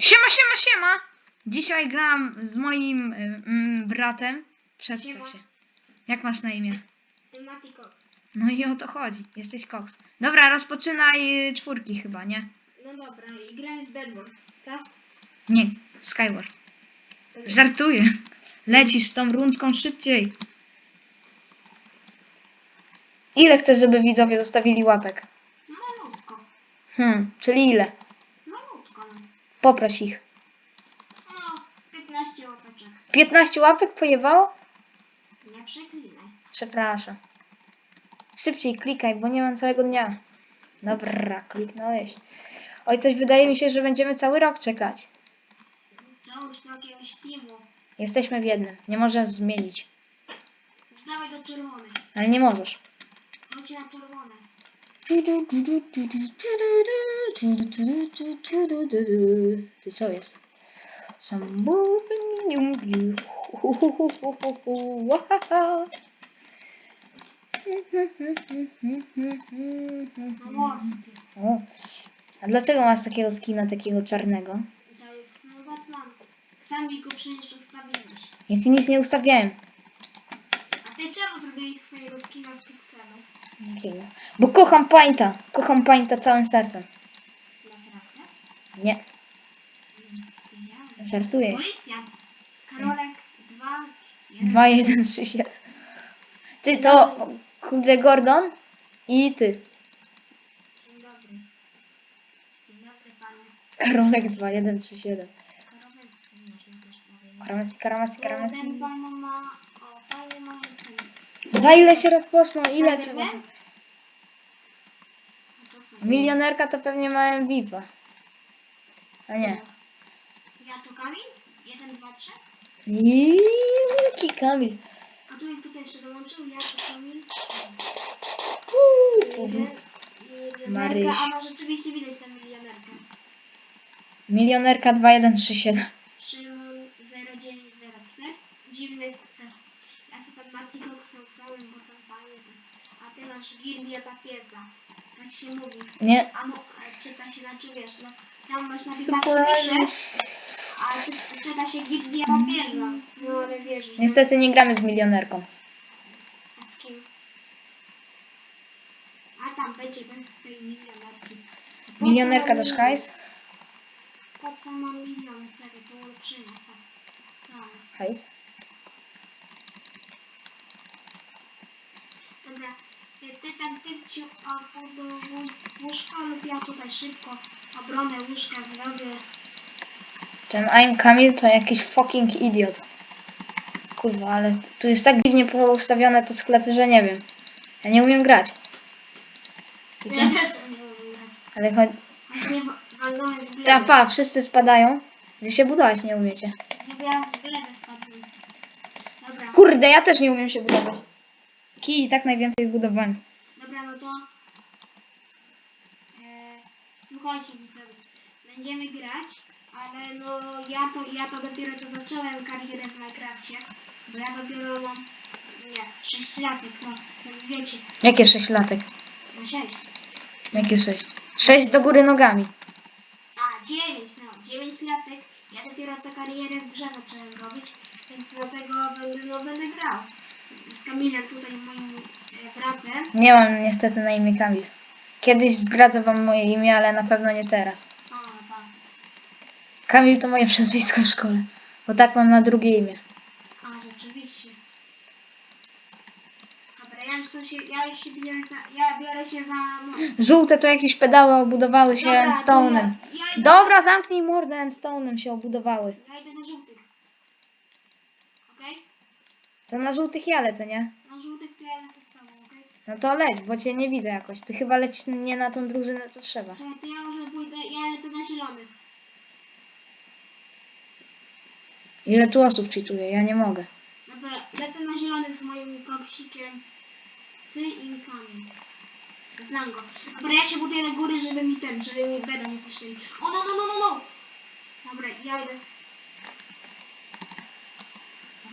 Siema, siema, siema! Dzisiaj gram z moim y, mm, bratem. Przedstaw Siema. się. Jak masz na imię? Mati Cox. No i o to chodzi. Jesteś koks. Dobra, rozpoczynaj y, czwórki chyba, nie? No dobra, i gramy w Bad Wars, tak? Nie, Skywars. Żartuję. Lecisz tą rundką szybciej. Ile chcesz, żeby widzowie zostawili łapek? Malutko. Hmm, czyli ile? Poproś ich. No, 15 łapeczek. 15 łapek pojebało? Nie przeklinaj. Przepraszam. Szybciej klikaj, bo nie mam całego dnia. Dobra, kliknąłeś. Oj, coś wydaje mi się, że będziemy cały rok czekać. Załóż do jakiegoś teamu. Jesteśmy w jednym. Nie możesz zmienić. Dawaj do czerwonych. Ale nie możesz. Chodź na czerwone. Ty co jest? You. Jest. O, a dlaczego masz takiego skina, takiego czarnego? To jest no Batman. Sam mi go przecież ustawiłeś. Ja ci nic nie ustawiałem. A ty czemu zrobiłeś swojego skina w pikselu? Jakiego? Bo kocham Painta. Kocham Painta całym sercem. Naprawdę? Nie, żartuję. Policjant. Karolek 2, 2, 1, 3, 7. Ty to, kurde, Gordon i ty. Dzień dobry. Dzień dobry panie. Karolek 2, 1, 3, 7. Karolek pan ma... O, panie ma ten... Za ile się rozpoczną? Ile fajnie. Milionerka to pewnie ma MVP. A nie. Ja to Kamil? 1, 2, 3. Jaki Kamil. A tu kto to jeszcze dołączył? Ja to Kamil. Uuu, Maryś. a no rzeczywiście widać tę milionerkę. Milionerka 2, 1, 3, 7. Szymon 0904. Dziwny też. Ja sobie ten Mati Cox nazwałem, bo tam fajnie. A ty masz gildię papieża. Tak się mówi. Nie. A no, a czyta się znaczy wiesz, no tam masz napisać pisze, a czy, czyta się gildia papieża. No ale wiesz, że... Niestety nie gramy z milionerką. A z kim? A tam będzie bez tej milionerki. Po co Milionerka dasz milion? hajs? Po co nam miliony? Czekaj, to ulepszymy co? No. Hajs. Dobra, ty, ty tam typciu do łóżka lub ja tutaj szybko obronę łóżka zrobię. Ten I'm Kamil to jakiś fucking idiot. Kurwa, ale tu jest tak dziwnie poustawione te sklepy, że nie wiem. Ja nie umiem grać. I Ja ten, też to nie umiem grać. ale chodź. Wa- w Ta pa, wszyscy spadają. Wy się budować nie umiecie. Bo ja w glebę spadłem. Dobra, Kurde, ja też nie umiem się budować. Kij i tak najwięcej budowałem. dobra, no to... E, słuchajcie widzowie, będziemy grać, ale no ja to, ja to dopiero co zacząłem karierę w Minecrafcie, bo ja dopiero mam, nie, 6 latek, no, więc wiecie, Jakie 6 latek? no 6. Jakie 6? 6 do góry nogami. A, 9, no, 9 latek. Ja dopiero co karierę w grze zacząłem robić, więc dlatego będę, no, będę grał. Z Kamilem tutaj, moim e, bratem. Nie mam niestety na imię Kamil. Kiedyś zdradzę wam moje imię, ale na pewno nie teraz. O, no tak. Kamil to moje przezwisko w szkole. Bo tak mam na drugie imię. A, rzeczywiście. Dobra, ja już, się, ja już się biorę za, ja biorę się za. Żółte to jakieś pedały obudowały się Dobra, to endstone'em. Ja, ja, idę, Dobra, zamknij mordę, endstone'em się obudowały. ja idę do żółtych. To na żółtych ja lecę, nie? Na żółtych to ja lecę z sobą, okej? No to leć, bo cię nie widzę jakoś. Ty chyba lecisz nie na tą drużynę, co trzeba. Czekaj, to ja może pójdę, ja lecę na zielonych. Ile tu osób cheatuje? Ja nie mogę. Dobra, lecę na zielonych z moim koksikiem. Sy inkami. Znam go. Dobra, ja się buduję na góry, żeby mi ten, żeby mi beda nie puścili. O no, no, no, no, no! Dobra, ja idę.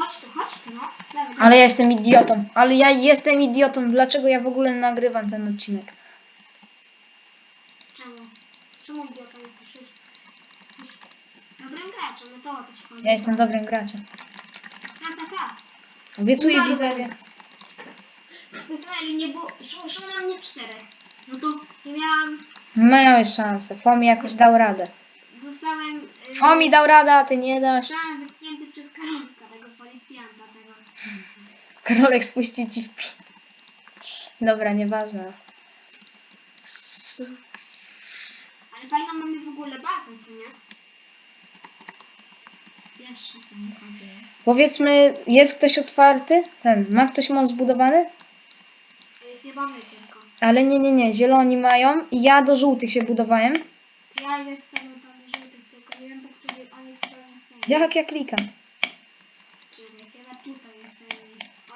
Chodź tu, chodź tu, no. Ale ja jestem idiotą. Ale ja jestem idiotą. Dlaczego ja w ogóle nagrywam ten odcinek? Czemu? Czemu idiota jesteś? Dobrym graczem, no to o co ci chodzi? Ja jestem dobrym graczem. Tak, tak, tak. Obiecuję Umarłem. widzowie. Nie było, szło, szło na mnie czterech. No to nie miałam, Miałeś szansę. Fomi jakoś dał radę. zostałem... y, Fomi dał radę, a ty nie dasz. Zostałem wytknięty przez Karolka, tego. Karolek spuścił ci w pi... Dobra, nieważne. S- Ale fajną mamy w ogóle bazę, co nie? Jeszcze co mi chodzi. Powiedzmy, jest ktoś otwarty? Ten, ma ktoś most zbudowany? Y, Chyba my tylko. Ale nie, nie, nie, zieloni mają i ja do żółtych się budowałem. Ja idę z tego tam żółtych, tylko nie wiem, po której oni sobie są. Jak ja klikam? Czekaj, chyba tutaj jest ten...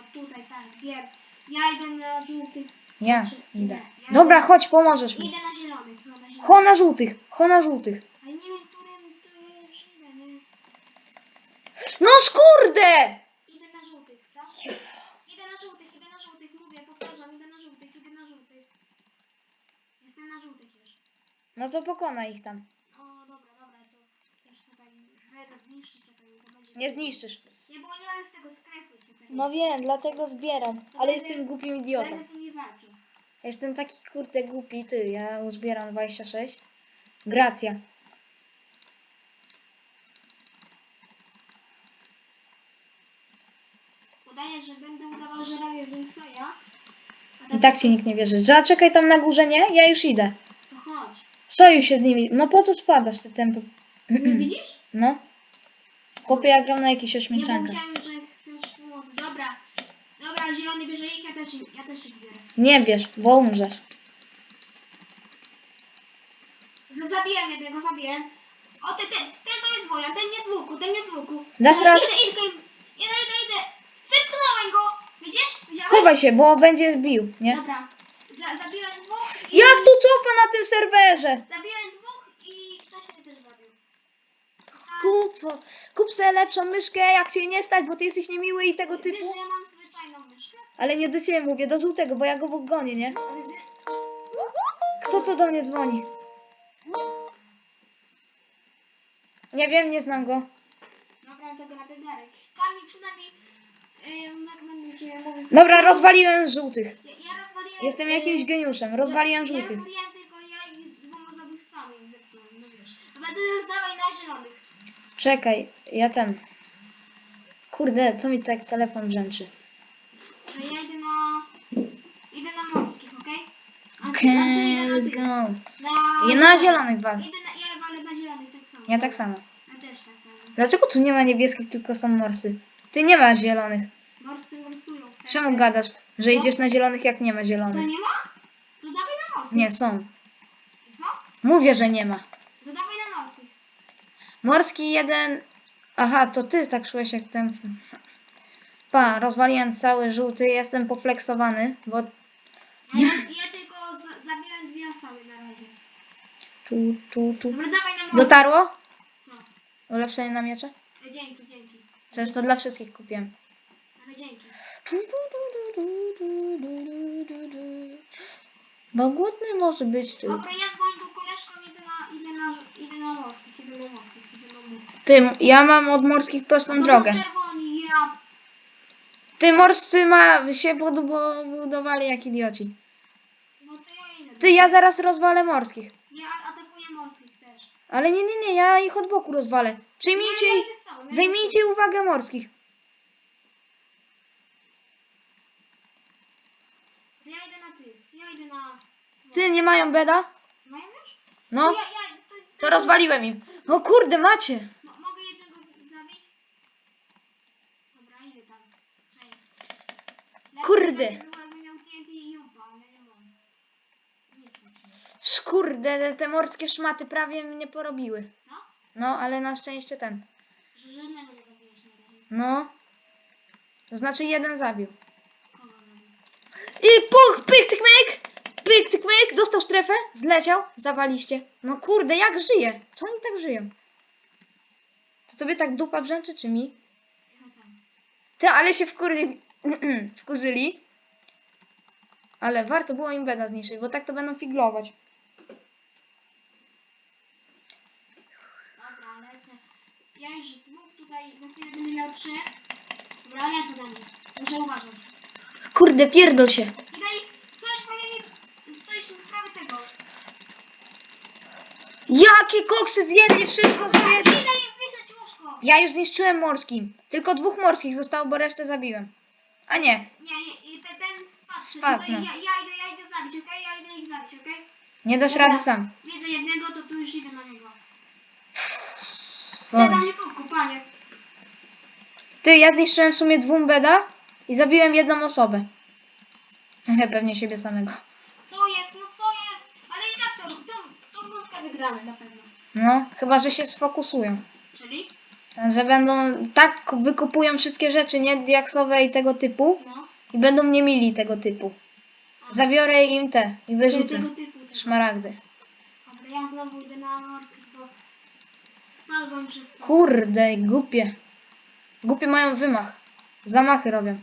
O tutaj, tak, wiem. Ja idę na żółtych. Ja Znaczy, idę. ja Dobra, chodź, pomożesz mi. Idę na zielonych, no na zielonych. Ho na żółtych, ho na żółtych. Ale nie wiem, którym to już idę, nie? No skurde! Idę na żółtych, tak? Idę na żółtych, idę na żółtych, mówię, powtarzam, idę na żółtych, idę na żółtych. Jestem na żółtych już. No to pokona ich tam. O, dobra, dobra, to już tutaj będę zniszczyć, czekaj, to będzie... Nie zniszczysz. Nie, bo nie mam z tego. No wiem, dlatego zbieram. Ale jestem głupim idiotą. Będę z nimi walczył. Jestem taki kurde głupi, ty. Ja uzbieram 26. Gracja. Udaję, że będę udawał, że robię Wilsoja. I tak ci nikt nie wierzy. Zaczekaj tam na górze, nie? Ja już idę. To chodź. Sojusz się z nimi. No po co spadasz ty tempo? Nie widzisz? No. Chłopie, ja gram na jakichś myślałem, że. Dobra, zielony bierze ich, ja też, ja też ich biorę. Nie wiesz, bo umrzesz. Z- Zabiłem jednego, zabiłem. O, ten, ten, ten to jest wojan, ten nie z łuku, ten nie z łuku. Dasz Dobra, radę? Idę, idę, idę, idę, idę, idę. Sypnąłem go. Widzisz? Widziałeś? Chowaj się, bo będzie bił, nie? Dobra. Za, zabiłem dwóch i... Jak tu cofa na tym serwerze? Zabiłem dwóch i ktoś mnie też zabił. Kochany, Kup, kup sobie lepszą myszkę, jak cię nie stać, bo ty jesteś niemiły i tego Wiesz, typu. że ja mam? Ale nie do ciebie mówię, do żółtego, bo ja go gonię, nie? Kto to do mnie dzwoni? Nie wiem, nie znam go. Dobra, to gra dalej. Kamil, przynajmniej... Yy, będę cię mówił... Dobra, rozwaliłem żółtych. Ja, ja rozwaliłem... Jestem y, jakimś geniuszem, rozwaliłem Ja żółtych. rozwaliłem tylko ja i dwoma zabójstwami zepsułem, no wiesz. Dobra, teraz dawaj na zielonych. Czekaj, ja ten. Kurde, co mi tak telefon brzęczy? Że ja idę na... Idę na morskich, okej? A ty- Okej, a ty idę na let's go. Na... Ja na zielonych wal. Idę na... Ja walę na zielonych tak samo. Ja tak samo. Ja też tak samo. Dlaczego tu nie ma niebieskich, tylko są morsy? Ty nie masz zielonych. Morscy morsują. tak? Czemu gadasz, że idziesz na zielonych, jak nie ma Co, zielonych? nie ma? To dawaj na morskich. Nie, są. Co? Mówię, że nie ma. To dawaj na morskich. Morski jeden. Aha, to ty tak szłeś jak ten. Pa, rozwaliłem cały żółty, jestem pofleksowany, bo. Ja, ja tylko zabiłem dwie osoby na razie. Tu, tu, tu. Dobra, dawaj na. Dotarło? Co? Ulepszenie na miecze? E, Dzięki, dzięki. Przecież to dla wszystkich kupiłem. Ale dzięki. Bo głodny może być ty. Dobra, ja z moim tu koleżką idę na, idę na, idę na morskich, idę na morskich, idę na morskich. Ty, ja mam od morskich prostą To są drogę. czerwoni, ja. Ty, morscy ma się budowali jak idioci. No to ja idę. Ty, ja zaraz rozwalę morskich. Ja atakuję morskich też. Ale nie, nie, nie, ja ich od boku rozwalę. Przyjmijcie, ja, ja idę ja idę zajmijcie uwagę morskich. Ja idę na tych, ja idę na... Ty, nie mają beda? Mają już? No, Ja, ja, to, to rozwaliłem im. No kurde, macie. Mo, mogę jednego zabić? Dobra, idę tam. Kurde. by było, jakbym miał TNT i Jupa, ale nie mam. Nie stać mnie. Skurde, te, te morskie szmaty prawie mnie porobiły. No? No, ale na szczęście ten. Że żadnego nie zabiłeś na razie. No. To znaczy jeden zabił. Kogo zabił? I puch, pyk, tyk, myk. Pyk, myk. Dostał strefę, zleciał, zawaliście. No kurde, jak żyje? Co oni tak żyją? To tobie tak dupa brzęczy, czy mi? Chyba tam. Ty, ale się wkurzyli. wkurzyli. Ale warto było im beda zniszczyć, bo tak to będą figlować. Dobra, lecę. Ja już dwóch tutaj, za chwilę będę miał trzy. Dobra, lecę na nich. Muszę uważać. Kurde, pierdol się. Tutaj coś prawie mi... Coś prawie tego. Jakie koksy zjedli, wszystko Idę zjedli. im wyrzeć łóżko. Ja już zniszczyłem morskim. Tylko dwóch morskich zostało, bo resztę zabiłem. A nie, Nie, nie, i te, ten spadł. Spadł, Tutaj no. ja, ja idę, ja idę zabić, okej? Ja idę ich zabić, okej? nie dasz Dobra. rady sam. Widzę jednego, to tu już idę na niego. Wtedy mnie są panie. Ty, ja zniszczyłem w sumie dwóm beda i zabiłem jedną osobę. Pewnie siebie samego. Co jest, no co jest? Ale i tak to, tą, tą rundkę wygramy na pewno. No, chyba, że się sfokusują. Czyli? Że będą tak wykupują wszystkie rzeczy, nie diaksowe i tego typu. No. I będą nie mili tego typu. Zabiorę im te i wyrzucę. Tego typu tego. Szmaragdy. Dobra, ja znowu idę na morskich, przez to. Kurde, głupie. Głupie mają wymach. Zamachy robią.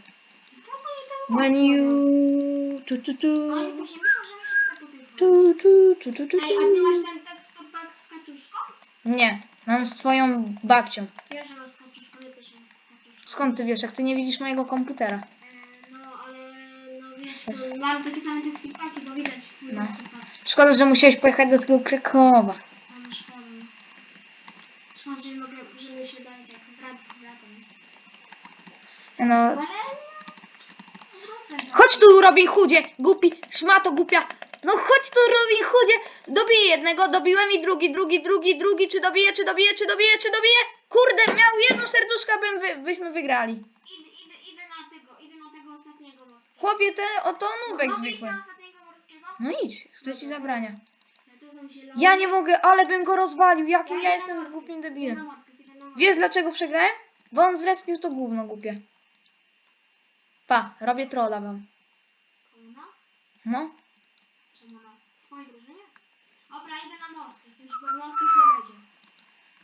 When most you... Tu, tu, tu. Oni później myślą, że my się chce potykać. Tu, tu, tu, tu, tu, Ej, a ty tu. masz ten tekst pack z kaczuszką? Nie, mam z twoją babcią. Wiesz, że masz kaczuszką, ja też mam kaczuszką. Skąd ty wiesz, jak ty nie widzisz mojego komputera? E, No, ale no wiesz, to mam takie same te flipaki, bo widać No. Szkoda, że musiałeś pojechać do tego Krakowa. A no szkoda. no. Szkoda, że nie mogę, że my się dać jak brat z bratem. No, do- chodź tu Robin Hoodzie, głupi, szmato głupia. No chodź tu Robin Hoodzie, dobiję jednego, dobiłem i drugi, drugi, drugi, drugi, czy dobiję, czy dobiję, czy dobiję, czy dobiję? Kurde, miał jedno serduszko, bym wy, byśmy wygrali. Idę, idę, idę na tego, idę na tego ostatniego morskiego. Chłopie, ten oto nubek iść zwykły. na ostatniego morskiego? No idź, kto ci zabrania. Ja nie mogę, ale bym go rozwalił, jakim ja na jestem głupim debilem. Wiesz dlaczego przegrałem? Bo on zrespił to gówno głupie. Pa, robię trolla wam. No, Czemu na? Swojej drużynie? Dobra, idę na morskich, już morskich nie będzie.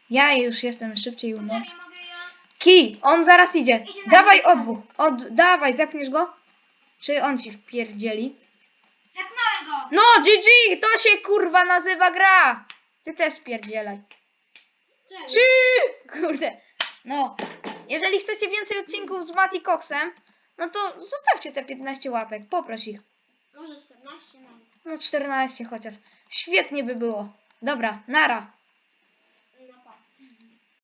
ja już jestem szybciej u mogę ja... Kij, on zaraz idzie. Idzie na Dawaj mnie. odwóch. Od, dawaj, zepniesz go? Czy on ci wpierdzieli? Zepnąłem go! No, GG, to się kurwa nazywa gra. Ty też spierdzielaj. Czemu? Czy, kurde. No, jeżeli chcecie więcej odcinków z Mati Coxem, no to zostawcie te 15 łapek, poproś ich. Może 14 nawet. No 14 chociaż. Świetnie by było. Dobra, nara.